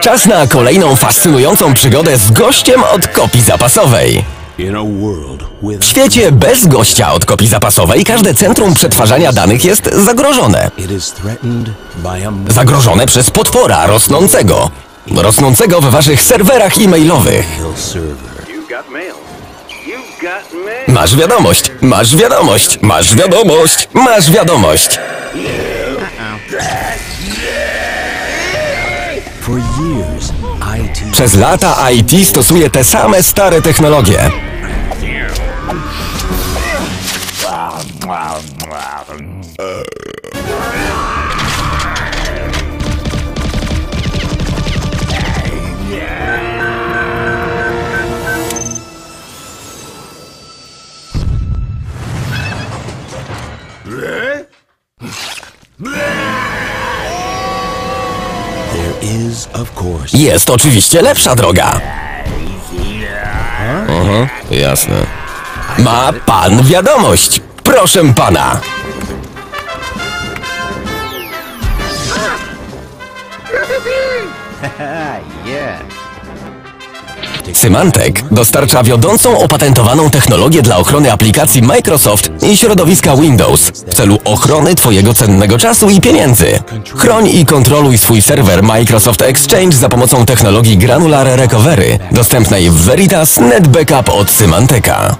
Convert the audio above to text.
Czas na kolejną fascynującą przygodę z gościem od kopii zapasowej. W świecie bez gościa od kopii zapasowej każde centrum przetwarzania danych jest zagrożone. Zagrożone przez potwora rosnącego. Rosnącego w waszych serwerach e-mailowych. Masz wiadomość, masz wiadomość, masz wiadomość, masz wiadomość. Przez lata IT stosuje te same stare technologie. course, Jest oczywiście lepsza droga. Aha, jasne. Ma pan wiadomość. Proszę pana. Symantec dostarcza wiodącą opatentowaną technologię dla ochrony aplikacji Microsoft i środowiska Windows w celu ochrony Twojego cennego czasu i pieniędzy. Chroń i kontroluj swój serwer Microsoft Exchange za pomocą technologii Granular Recovery, dostępnej w Veritas Net Backup od Symanteka.